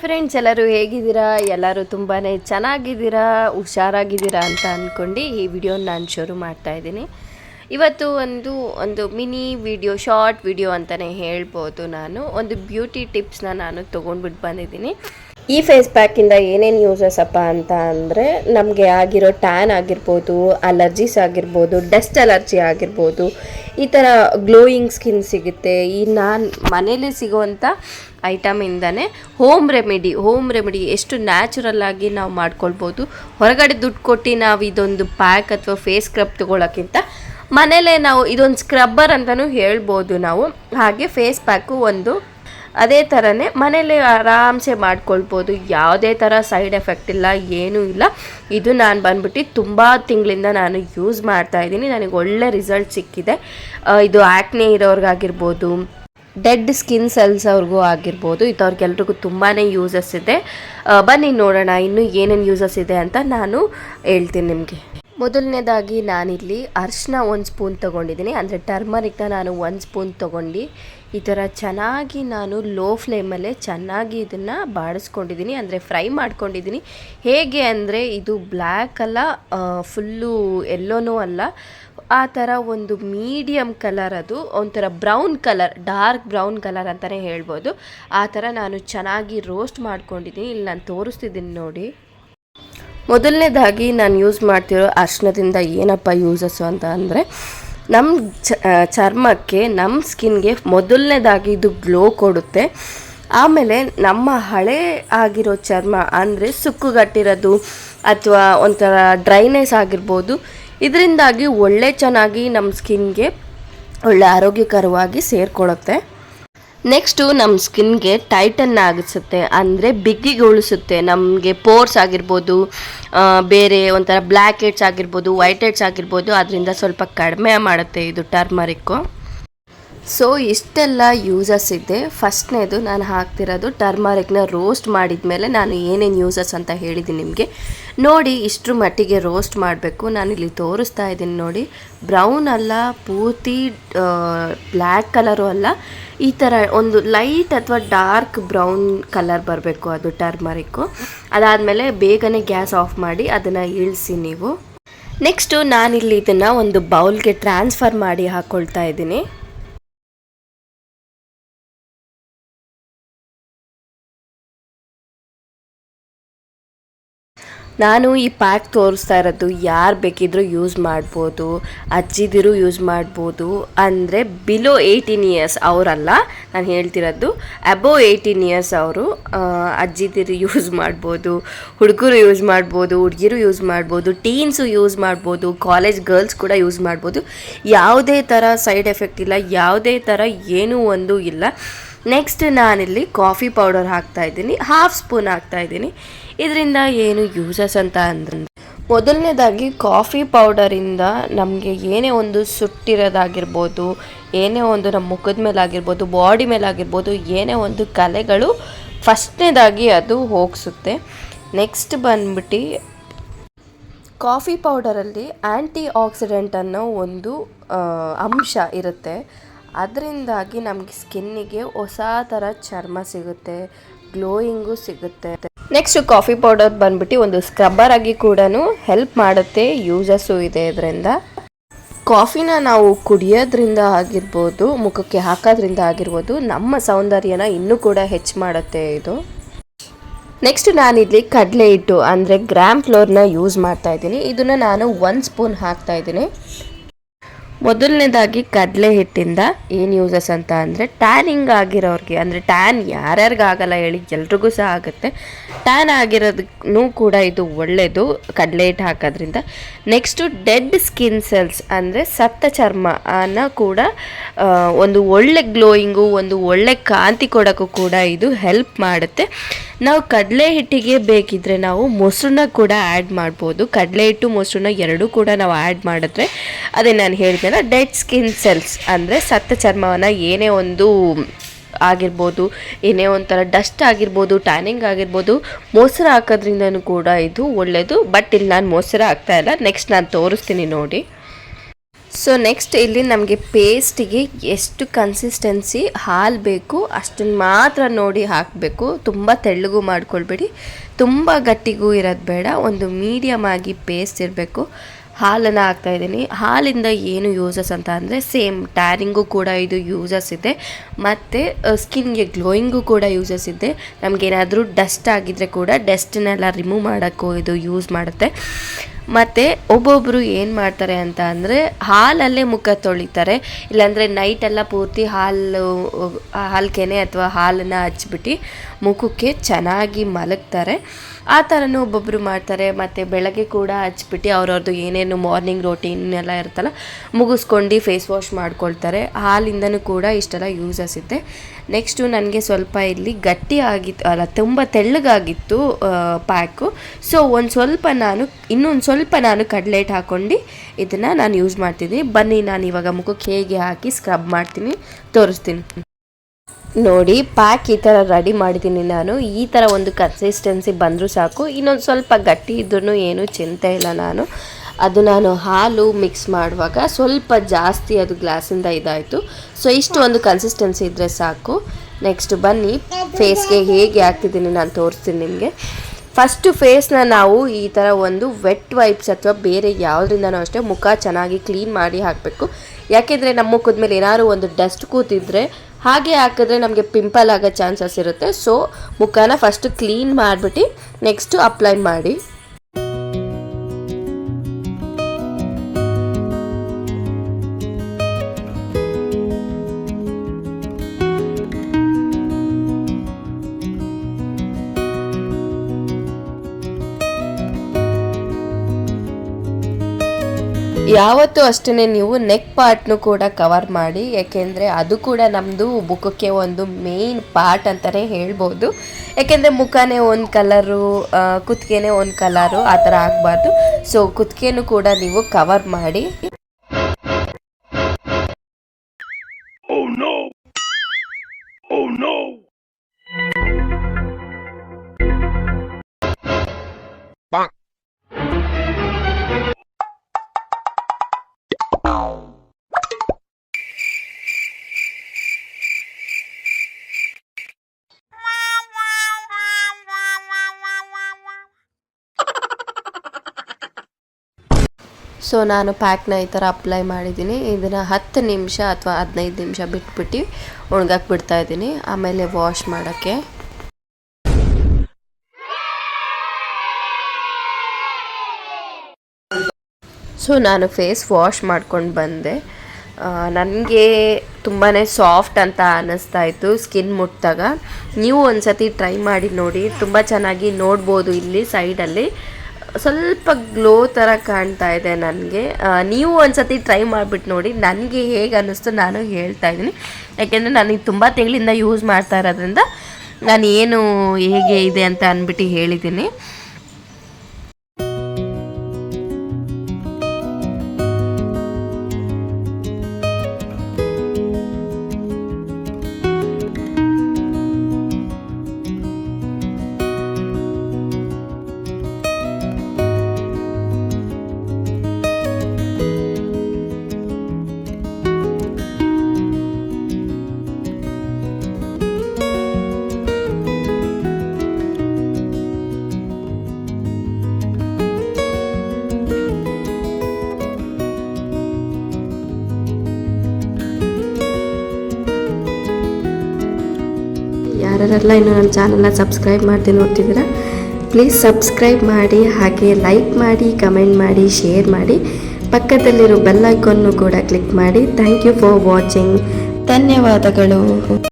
Friends ಎಲ್ಲರೂ ಹೇಗಿದ್ದೀರಾ? ಎಲ್ಲರೂ ತುಂಬಾ ಚೆನ್ನಾಗಿದ್ದೀರಾ? ಹುಷಾರಾಗಿದ್ದೀರಾ ಅಂತ ಅಂದ್ಕೊಂಡು ಈ ವಿಡಿಯೋನ ನಾನು ಶುರು ಮಾಡ್ತಾ ಇದ್ದೀನಿ. ಇವತ್ತು ಒಂದು ಒಂದು ಮಿನಿ ವಿಡಿಯೋ, ಶಾರ್ಟ್ ವಿಡಿಯೋ ಅಂತಲೇ ಹೇಳ್ಬೋದು ನಾನು. ಒಂದು ಬ್ಯೂಟಿ ಟಿಪ್ಸ್ನ ನಾನು ತೊಗೊಂಡ್ಬಿಟ್ಟು ಬಂದಿದ್ದೀನಿ. ಈ ಫೇಸ್ ಪ್ಯಾಕಿಂದ ಏನೇನು ಯೂಸಸ್ ಅಪ್ಪ ಅಂತ ಅಂದರೆ ನಮಗೆ ಆಗಿರೋ ಟ್ಯಾನ್ ಆಗಿರ್ಬೋದು ಅಲರ್ಜೀಸ್ ಆಗಿರ್ಬೋದು ಡಸ್ಟ್ ಅಲರ್ಜಿ ಆಗಿರ್ಬೋದು, ಈ ಥರ ಗ್ಲೋಯಿಂಗ್ ಸ್ಕಿನ್ ಸಿಗುತ್ತೆ. ಈ ನಾನು ಮನೇಲಿ ಸಿಗುವಂಥ ಐಟಮಿಂದನೇ ಹೋಮ್ ರೆಮಿಡಿ ಹೋಮ್ ರೆಮಿಡಿ ಎಷ್ಟು ನ್ಯಾಚುರಲ್ ಆಗಿ ನಾವು ಮಾಡ್ಕೊಳ್ಬೋದು. ಹೊರಗಡೆ ದುಡ್ಡು ಕೊಟ್ಟು ನಾವು ಇದೊಂದು ಪ್ಯಾಕ್ ಅಥವಾ ಫೇಸ್ ಸ್ಕ್ರಬ್ ತೊಗೊಳಕ್ಕಿಂತ ಮನೇಲೇ ನಾವು ಇದೊಂದು ಸ್ಕ್ರಬ್ಬರ್ ಅಂತಲೂ ಹೇಳ್ಬೋದು ನಾವು. ಹಾಗೆ ಫೇಸ್ ಪ್ಯಾಕು ಒಂದು ಅದೇ ಥರನೇ ಮನೇಲಿ ಆರಾಮ್ಸೆ ಮಾಡ್ಕೊಳ್ಬೋದು. ಯಾವುದೇ ಥರ ಸೈಡ್ ಎಫೆಕ್ಟ್ ಇಲ್ಲ, ಏನೂ ಇಲ್ಲ. ಇದು ನಾನು ಬಂದ್ಬಿಟ್ಟು ತುಂಬ ತಿಂಗಳಿಂದ ನಾನು ಯೂಸ್ ಮಾಡ್ತಾ ಇದ್ದೀನಿ. ನನಗೆ ಒಳ್ಳೆ ರಿಸಲ್ಟ್ ಸಿಕ್ಕಿದೆ. ಇದು ಆ್ಯಕ್ನೆ ಇರೋರ್ಗಾಗಿರ್ಬೋದು, ಡೆಡ್ ಸ್ಕಿನ್ ಸೆಲ್ಸ್ ಅವ್ರಿಗೂ ಆಗಿರ್ಬೋದು ಎಲ್ಲರಿಗೂ ತುಂಬಾ ಯೂಸಸ್ ಇದೆ. ಬನ್ನಿ ನೋಡೋಣ ಇನ್ನೂ ಏನೇನು ಯೂಸಸ್ ಇದೆ ಅಂತ ನಾನು ಹೇಳ್ತೀನಿ ನಿಮಗೆ. ಮೊದಲನೇದಾಗಿ ನಾನಿಲ್ಲಿ ಅರ್ಶಿನ ಒಂದು ಸ್ಪೂನ್ ತೊಗೊಂಡಿದ್ದೀನಿ. ಅಂದರೆ ಟರ್ಮರಿಕ್ನ ನಾನು ಒಂದು ಸ್ಪೂನ್ ತೊಗೊಂಡು ಈ ಥರ ಚೆನ್ನಾಗಿ ನಾನು ಲೋ ಫ್ಲೇಮಲ್ಲೇ ಚೆನ್ನಾಗಿ ಇದನ್ನು ಬಾಡಿಸ್ಕೊಂಡಿದ್ದೀನಿ, ಅಂದರೆ ಫ್ರೈ ಮಾಡ್ಕೊಂಡಿದ್ದೀನಿ. ಹೇಗೆ ಅಂದರೆ ಇದು ಬ್ಲ್ಯಾಕ್ ಅಲ್ಲ ಫುಲ್ಲು ಎಲ್ಲೋನೂ ಅಲ್ಲ. ಆ ಥರ ಒಂದು ಮೀಡಿಯಮ್ ಕಲರ್ ಅದು, ಒಂಥರ brown colour, dark brown colour ಅಂತಲೇ ಹೇಳ್ಬೋದು. ಆ ಥರ ನಾನು ಚೆನ್ನಾಗಿ ರೋಸ್ಟ್ ಮಾಡ್ಕೊಂಡಿದ್ದೀನಿ. ಇಲ್ಲಿ ನಾನು ತೋರಿಸ್ತಿದ್ದೀನಿ ನೋಡಿ. ಮೊದಲನೇದಾಗಿ ನಾನು ಯೂಸ್ ಮಾಡ್ತಿರೋ ಅರ್ಶಿನದಿಂದ ಏನಪ್ಪ ಯೂಸಸ್ಸು ಅಂತ ಅಂದರೆ ನಮ್ಮ ಚರ್ಮಕ್ಕೆ ನಮ್ಮ ಸ್ಕಿನ್ಗೆ ಮೊದಲನೇದಾಗಿ ಇದು ಗ್ಲೋ ಕೊಡುತ್ತೆ. ಆಮೇಲೆ ನಮ್ಮ ಹಳೆ ಆಗಿರೋ ಚರ್ಮ ಅಂದರೆ ಸುಕ್ಕುಗಟ್ಟಿರೋದು ಅಥವಾ ಒಂಥರ ಡ್ರೈನೆಸ್ ಆಗಿರ್ಬೋದು, ಇದರಿಂದಾಗಿ ಒಳ್ಳೆ ಚೆನ್ನಾಗಿ ನಮ್ಮ ಸ್ಕಿನ್ಗೆ ಒಳ್ಳೆ ಆರೋಗ್ಯಕರವಾಗಿ ಸೇರಿಕೊಳ್ಳುತ್ತೆ ನೆಕ್ಸ್ಟು ನಮ್ಮ ಸ್ಕಿನ್ಗೆ ಟೈಟನ್ ಆಗಿಸುತ್ತೆ. ಅಂದರೆ ಬಿಗ್ಗಿಗೊಳಿಸುತ್ತೆ ನಮಗೆ ಪೋರ್ಸ್ ಆಗಿರ್ಬೋದು ಬೇರೆ ಒಂಥರ ಬ್ಲ್ಯಾಕ್ ಹೆಡ್ಸ್ ಆಗಿರ್ಬೋದು, ವೈಟ್ ಹೆಡ್ಸ್ ಆಗಿರ್ಬೋದು, ಅದರಿಂದ ಸ್ವಲ್ಪ ಕಡಿಮೆ ಮಾಡುತ್ತೆ ಇದು ಟರ್ಮರಿಕ್ಕು. ಸೊ ಇಷ್ಟೆಲ್ಲ ಯೂಸಸ್ ಇದೆ. ಫಸ್ಟ್ನೇದು ನಾನು ಹಾಕ್ತಿರೋದು ಟರ್ಮರಿಕ್ನ ರೋಸ್ಟ್ ಮಾಡಿದ ಮೇಲೆ ನಾನು ಏನೇನು ಯೂಸಸ್ ಅಂತ ಹೇಳಿದ್ದೀನಿ ನಿಮಗೆ. ನೋಡಿ, ಇಷ್ಟರ ಮಟ್ಟಿಗೆ ರೋಸ್ಟ್ ಮಾಡಬೇಕು. ನಾನು ಇಲ್ಲಿ ತೋರಿಸ್ತಾ ಇದ್ದೀನಿ ನೋಡಿ. ಬ್ರೌನ್ ಅಲ್ಲ, ಪೂರ್ತಿ ಬ್ಲ್ಯಾಕ್ ಕಲರು ಅಲ್ಲ. ಈ ಥರ ಒಂದು ಲೈಟ್ ಅಥವಾ ಡಾರ್ಕ್ ಬ್ರೌನ್ ಕಲರ್ ಬರಬೇಕು ಅದು ಟರ್ಮರಿಕ್ಕು ಅದಾದಮೇಲೆ ಬೇಗನೆ ಗ್ಯಾಸ್ ಆಫ್ ಮಾಡಿ ಅದನ್ನು ಇಳಿಸಿ ನೀವು. ನೆಕ್ಸ್ಟು ನಾನಿಲ್ಲಿ ಇದನ್ನು ಒಂದು ಬೌಲ್ಗೆ ಟ್ರಾನ್ಸ್ಫರ್ ಮಾಡಿ ಹಾಕ್ಕೊಳ್ತಾ ಇದ್ದೀನಿ. ನಾನು ಈ ಪ್ಯಾಕ್ ತೋರಿಸ್ತಾ ಇರೋದು ಯಾರು ಬೇಕಿದ್ರೂ ಯೂಸ್ ಮಾಡ್ಬೋದು, ಅಜ್ಜಿದಿರು ಯೂಸ್ ಮಾಡ್ಬೋದು, ಅಂದರೆ ಬಿಲೋ ಏಯ್ಟೀನ್ ಇಯರ್ಸ್ ಅವರಲ್ಲ, ನಾನು ಹೇಳ್ತಿರೋದು ಅಬೋ ಏಯ್ಟೀನ್ ಇಯರ್ಸ್ ಅವರು ಅಜ್ಜಿದಿರು ಯೂಸ್ ಮಾಡ್ಬೋದು, ಹುಡುಗರು ಯೂಸ್ ಮಾಡ್ಬೋದು, ಹುಡುಗಿರು ಯೂಸ್ ಮಾಡ್ಬೋದು ಟೀನ್ಸು ಯೂಸ್ ಮಾಡ್ಬೋದು ಕಾಲೇಜ್ ಗರ್ಲ್ಸ್ ಕೂಡ ಯೂಸ್ ಮಾಡ್ಬೋದು. ಯಾವುದೇ ಥರ ಸೈಡ್ ಎಫೆಕ್ಟ್ ಇಲ್ಲ, ಯಾವುದೇ ಥರ ಏನೂ ಒಂದು ಇಲ್ಲ. ನೆಕ್ಸ್ಟ್ ನಾನಿಲ್ಲಿ ಕಾಫಿ ಪೌಡರ್ ಹಾಕ್ತಾ ಇದ್ದೀನಿ ಹಾಫ್ ಸ್ಪೂನ್ ಹಾಕ್ತಾ ಇದ್ದೀನಿ. ಇದರಿಂದ ಏನು ಯೂಸಸ್ ಅಂತ ಅಂದ್ರೆ ಮೊದಲನೇದಾಗಿ ಕಾಫಿ ಪೌಡರಿಂದ ನಮಗೆ ಏನೇ ಒಂದು ಸುಟ್ಟಿರೋದಾಗಿರ್ಬೋದು, ಏನೇ ಒಂದು ನಮ್ಮ ಮುಖದ ಮೇಲೆ ಆಗಿರ್ಬೋದು ಬಾಡಿ ಮೇಲೆ ಆಗಿರ್ಬೋದು ಏನೇ ಒಂದು ಕಲೆಗಳು ಫಸ್ಟ್ನೇದಾಗಿ ಅದು ಹೋಗಿಸುತ್ತೆ. ನೆಕ್ಸ್ಟ್ ಬಂದ್ಬಿಟ್ಟು ಕಾಫಿ ಪೌಡರಲ್ಲಿ ಆ್ಯಂಟಿ ಆಕ್ಸಿಡೆಂಟ್ ಅನ್ನೋ ಒಂದು ಅಂಶ ಇರುತ್ತೆ. ಅದರಿಂದಾಗಿ ನಮಗೆ ಸ್ಕಿನ್ನಿಗೆ ಹೊಸ ಥರ ಚರ್ಮ ಸಿಗುತ್ತೆ ಗ್ಲೋಯಿಂಗು ಸಿಗುತ್ತೆ. ನೆಕ್ಸ್ಟ್ ಕಾಫಿ ಪೌಡರ್ ಬಂದ್ಬಿಟ್ಟು ಒಂದು ಸ್ಕ್ರಬ್ಬರ್ ಆಗಿ ಕೂಡ ಹೆಲ್ಪ್ ಮಾಡುತ್ತೆ ಯೂಸಸ್ಸು ಇದೆ ಇದರಿಂದ. ಕಾಫಿನ ನಾವು ಕುಡಿಯೋದ್ರಿಂದ ಆಗಿರ್ಬೋದು, ಮುಖಕ್ಕೆ ಹಾಕೋದ್ರಿಂದ ಆಗಿರ್ಬೋದು, ನಮ್ಮ ಸೌಂದರ್ಯನ ಇನ್ನೂ ಕೂಡ ಹೆಚ್ಚು ಮಾಡುತ್ತೆ ಇದು. ನೆಕ್ಸ್ಟ್ ನಾನಿಲ್ಲಿ ಕಡಲೆ ಹಿಟ್ಟು ಅಂದರೆ ಗ್ರ್ಯಾಮ್ ಫ್ಲೋರ್ನ ಯೂಸ್ ಮಾಡ್ತಾ ಇದ್ದೀನಿ. ಇದನ್ನು ನಾನು ಒಂದು ಸ್ಪೂನ್ ಹಾಕ್ತಾ ಇದ್ದೀನಿ. ಮೊದಲನೇದಾಗಿ ಕಡಲೆ ಹಿಟ್ಟಿಂದ ಏನು ಯೂಸಸ್ ಅಂತ ಅಂದರೆ ಟ್ಯಾನಿಂಗ್ ಆಗಿರೋರಿಗೆ, ಅಂದರೆ ಟ್ಯಾನ್ ಯಾರ್ಯಾರಿಗಾಗಲ್ಲ ಹೇಳಿ ಎಲ್ರಿಗೂ ಸಹ ಆಗುತ್ತೆ. ಟ್ಯಾನ್ ಆಗಿರೋದಕ್ಕೂ ಕೂಡ ಇದು ಒಳ್ಳೆಯದು ಕಡಲೆ ಹಿಟ್ಟು ಹಾಕೋದ್ರಿಂದ. ನೆಕ್ಸ್ಟು ಡೆಡ್ ಸ್ಕಿನ್ ಸೆಲ್ಸ್ ಅಂದರೆ ಸತ್ತ ಚರ್ಮ ಅನ್ನ ಕೂಡ ಒಂದು ಒಳ್ಳೆ ಗ್ಲೋಯಿಂಗು ಒಂದು ಒಳ್ಳೆ ಕಾಂತಿ ಕೊಡೋಕ್ಕೂ ಕೂಡ ಇದು ಹೆಲ್ಪ್ ಮಾಡುತ್ತೆ. ನಾವು ಕಡಲೆ ಹಿಟ್ಟಿಗೆ ಬೇಕಿದ್ರೆ ನಾವು ಮೊಸರನ್ನ ಕೂಡ ಆ್ಯಡ್ ಮಾಡ್ಬೋದು. ಕಡಲೆ ಹಿಟ್ಟು, ಮೊಸರನ್ನ ಎರಡೂ ಕೂಡ ನಾವು ಆ್ಯಡ್ ಮಾಡಿದ್ರೆ, ಅದೇ ನಾನು ಹೇಳಿದ್ನಲ್ಲ ಡೆಡ್ ಸ್ಕಿನ್ ಸೆಲ್ಸ್ ಅಂದರೆ ಸತ್ತ ಚರ್ಮವನ್ನು ಏನೇ ಒಂದು ಆಗಿರ್ಬೋದು, ಏನೇ ಒಂಥರ ಡಸ್ಟ್ ಆಗಿರ್ಬೋದು ಟ್ಯಾನಿಂಗ್ ಆಗಿರ್ಬೋದು, ಮೊಸರು ಹಾಕೋದ್ರಿಂದನೂ ಕೂಡ ಇದು ಒಳ್ಳೆಯದು ಬಟ್ ಇಲ್ಲಿ ನಾನು ಮೊಸರು ಹಾಕ್ತಾ ಇಲ್ಲ. ನೆಕ್ಸ್ಟ್ ನಾನು ತೋರಿಸ್ತೀನಿ ನೋಡಿ. ಸೊ ನೆಕ್ಸ್ಟ್ ಇಲ್ಲಿ ನಮಗೆ ಪೇಸ್ಟಿಗೆ ಎಷ್ಟು ಕನ್ಸಿಸ್ಟೆನ್ಸಿ ಹಾಲು ಬೇಕು ಅಷ್ಟನ್ನು ಮಾತ್ರ ನೋಡಿ ಹಾಕಬೇಕು. ತುಂಬ ತೆಳ್ಳಗೂ ಮಾಡ್ಕೊಳ್ಬೇಡಿ. ತುಂಬ ಗಟ್ಟಿಗೂ ಇರೋದು ಬೇಡ. ಒಂದು ಮೀಡಿಯಮ್ ಆಗಿ ಪೇಸ್ಟ್ ಇರಬೇಕು. ಹಾಲನ್ನು ಹಾಕ್ತಾ ಇದ್ದೀನಿ. ಹಾಲಿಂದ ಏನು ಯೂಸಸ್ ಅಂತ ಅಂದರೆ ಸೇಮ್ ಟ್ಯಾರಿಂಗು ಕೂಡ ಇದು ಯೂಸಸ್ ಇದೆ. ಮತ್ತು ಸ್ಕಿನ್ಗೆ ಗ್ಲೋಯಿಂಗು ಕೂಡ ಯೂಸಸ್ ಇದೆ. ನಮಗೇನಾದರೂ ಡಸ್ಟ್ ಆಗಿದ್ರೆ ಕೂಡ ಡಸ್ಟನ್ನೆಲ್ಲ ರಿಮೂವ್ ಮಾಡೋಕ್ಕೂ ಇದು ಯೂಸ್ ಮಾಡುತ್ತೆ. ಮತ್ತು ಒಬ್ಬೊಬ್ಬರು ಏನು ಮಾಡ್ತಾರೆ ಅಂತ ಅಂದರೆ ಹಾಲಲ್ಲೇ ಮುಖ ತೊಳಿತಾರೆ. ಇಲ್ಲಾಂದರೆ ನೈಟೆಲ್ಲ ಪೂರ್ತಿ ಹಾಲು ಹಾಲು ಕೆನೆ ಅಥವಾ ಹಾಲನ್ನು ಹಚ್ಬಿಟ್ಟು ಮುಖಕ್ಕೆ ಚೆನ್ನಾಗಿ ಮಲಗ್ತಾರೆ. ಆ ಥರನೂ ಒಬ್ಬೊಬ್ಬರು ಮಾಡ್ತಾರೆ, ಮತ್ತು ಬೆಳಗ್ಗೆ ಕೂಡ ಹಚ್ಬಿಟ್ಟು ಅವ್ರವ್ರದ್ದು ಏನೇನು ಮಾರ್ನಿಂಗ್ ರೋಟೀನ್ ಎಲ್ಲ ಇರುತ್ತಲ್ಲ, ಮುಗಿಸ್ಕೊಂಡು ಫೇಸ್ ವಾಶ್ ಮಾಡ್ಕೊಳ್ತಾರೆ. ಹಾಲಿಂದನೂ ಕೂಡ ಇಷ್ಟೆಲ್ಲ ಯೂಸಸ್ ಇದೆ ನೆಕ್ಸ್ಟು ನನಗೆ ಸ್ವಲ್ಪ ಇಲ್ಲಿ ಗಟ್ಟಿ ಆಗಿತ್ತು, ಅಲ್ಲ ತುಂಬ ತೆಳ್ಳಗಾಗಿತ್ತು ಪ್ಯಾಕು ಸೊ ಒಂದು ಸ್ವಲ್ಪ ನಾನು, ಇನ್ನೊಂದು ಸ್ವಲ್ಪ ನಾನು ಕಡ್ಲೆಟ್ ಹಾಕ್ಕೊಂಡು ಇದನ್ನು ನಾನು ಯೂಸ್ ಮಾಡ್ತಿದ್ದೀನಿ. ಬನ್ನಿ, ನಾನು ಇವಾಗ ಮುಖಕ್ಕೆ ಹೇಗೆ ಹಾಕಿ ಸ್ಕ್ರಬ್ ಮಾಡ್ತೀನಿ, ತೋರಿಸ್ತೀನಿ. ನೋಡಿ ಪ್ಯಾಕ್ ಈ ಥರ ರೆಡಿ ಮಾಡಿದ್ದೀನಿ ನಾನು. ಈ ಥರ ಒಂದು ಕನ್ಸಿಸ್ಟೆನ್ಸಿ ಬಂದರೂ ಸಾಕು. ಇನ್ನೊಂದು ಸ್ವಲ್ಪ ಗಟ್ಟಿ ಇದ್ರೂ ಏನು ಚಿಂತೆ ಇಲ್ಲ ನಾನು. ಅದು ನಾನು ಹಾಲು ಮಿಕ್ಸ್ ಮಾಡುವಾಗ ಸ್ವಲ್ಪ ಜಾಸ್ತಿ ಅದು ಗ್ಲಾಸಿಂದ ಇದಾಯಿತು. ಸೊ ಇಷ್ಟು ಒಂದು ಕನ್ಸಿಸ್ಟೆನ್ಸಿ ಇದ್ದರೆ ಸಾಕು. ನೆಕ್ಸ್ಟ್ ಬನ್ನಿ. ಫೇಸ್ಗೆ ಹೇಗೆ ಹಾಕ್ತಿದ್ದೀನಿ ನಾನು ತೋರಿಸ್ತೀನಿ ನಿಮಗೆ. ಫಸ್ಟು ಫೇಸ್ನ ನಾವು ಈ ಥರ ಒಂದು ವೆಟ್ ವೈಪ್ಸ್ ಅಥವಾ ಬೇರೆ ಯಾವುದ್ರಿಂದನೂ ಅಷ್ಟೇ ಮುಖ ಚೆನ್ನಾಗಿ ಕ್ಲೀನ್ ಮಾಡಿ ಹಾಕಬೇಕು. ಯಾಕೆಂದರೆ ನಮ್ಮ ಮುಖದ ಮೇಲೆ ಏನಾದ್ರು ಒಂದು ಡಸ್ಟ್ ಕೂತಿದ್ರೆ ಹಾಗೆ ಹಾಕಿದ್ರೆ ನಮಗೆ ಪಿಂಪಲ್ ಆಗೋ ಚಾನ್ಸಸ್ ಇರುತ್ತೆ. ಸೊ ಮುಖನ ಫಸ್ಟು ಕ್ಲೀನ್ ಮಾಡಿಬಿಟ್ಟು ನೆಕ್ಸ್ಟು ಅಪ್ಲೈ ಮಾಡಿ. ಯಾವತ್ತೂ ಅಷ್ಟೇ ನೀವು ನೆಕ್ ಪಾರ್ಟ್ನು ಕೂಡ ಕವರ್ ಮಾಡಿ ಯಾಕೆಂದರೆ ಅದು ಕೂಡ ನಮ್ಮದು ಮುಖಕ್ಕೆ ಒಂದು ಮೇನ್ ಪಾರ್ಟ್ ಅಂತಲೇ ಹೇಳ್ಬೋದು ಯಾಕೆಂದರೆ ಮುಖನೇ ಒಂದು ಕಲರು ಕುತ್ತಿಗೆನೇ ಒಂದು ಕಲರು ಆ ಥರ ಆಗಬಾರ್ದು ಸೊ ಕುತ್ತಿಗೆನೂ ಕೂಡ ನೀವು ಕವರ್ ಮಾಡಿ Oh no! Oh no! So ನಾನು ಪ್ಯಾಕ್ನ ಈ ಥರ ಅಪ್ಲೈ ಮಾಡಿದ್ದೀನಿ. ಇದನ್ನು ಹತ್ತು ನಿಮಿಷ ಅಥವಾ ಹದಿನೈದು ನಿಮಿಷ ಬಿಟ್ಬಿಟ್ಟು ಒಣಗಕ್ಕೆ ಬಿಡ್ತಾ ಇದ್ದೀನಿ. ಆಮೇಲೆ ವಾಶ್ ಮಾಡೋಕ್ಕೆ. ಸೊ ನಾನು ಫೇಸ್ ವಾಶ್ ಮಾಡ್ಕೊಂಡು ಬಂದೆ. ನನಗೆ ತುಂಬಾ ಸಾಫ್ಟ್ ಅಂತ ಅನ್ನಿಸ್ತಾ ಇತ್ತು ಸ್ಕಿನ್ ಮುಟ್ಟಿದಾಗ ನೀವು ಒಂದು ಸತಿ ಟ್ರೈ ಮಾಡಿ ನೋಡಿ. ತುಂಬ ಚೆನ್ನಾಗಿ ನೋಡ್ಬೋದು ಇಲ್ಲಿ ಸೈಡಲ್ಲಿ ಸ್ವಲ್ಪ ಗ್ಲೋ ಥರ ಕಾಣ್ತಾ ಇದೆ ನನಗೆ. ನೀವು ಒಂದು ಸತಿ ಟ್ರೈ ಮಾಡಿಬಿಟ್ಟು ನೋಡಿ ನನಗೆ ಹೇಗೆ ಅನ್ನಿಸ್ತು ನಾನು ಹೇಳ್ತಾ ಇದ್ದೀನಿ. ಯಾಕೆಂದರೆ ನನಗೆ ತುಂಬ ತಿಂಗಳಿಂದ ಯೂಸ್ ಮಾಡ್ತಾ ಇರೋದ್ರಿಂದ ನಾನು ಏನು ಹೇಗೆ ಇದೆ ಅಂತ ಅಂದ್ಬಿಟ್ಟು ಹೇಳಿದ್ದೀನಿ. ಯಾರೆಲ್ಲ ಇನ್ನೂ ನನ್ನ ಚಾನಲ್ನ ಸಬ್ಸ್ಕ್ರೈಬ್ ಮಾಡ್ತೀನಿ ನೋಡ್ತಿದ್ದೀರಾ ಪ್ಲೀಸ್ ಸಬ್ಸ್ಕ್ರೈಬ್ ಮಾಡಿ, ಹಾಗೆ ಲೈಕ್ ಮಾಡಿ ಕಮೆಂಟ್ ಮಾಡಿ ಶೇರ್ ಮಾಡಿ, ಪಕ್ಕದಲ್ಲಿರೋ ಬೆಲ್ ಐಕಾನ್ನು ಕೂಡ ಕ್ಲಿಕ್ ಮಾಡಿ. ಥ್ಯಾಂಕ್ ಯು ಫಾರ್ ವಾಚಿಂಗ್ ಧನ್ಯವಾದಗಳು.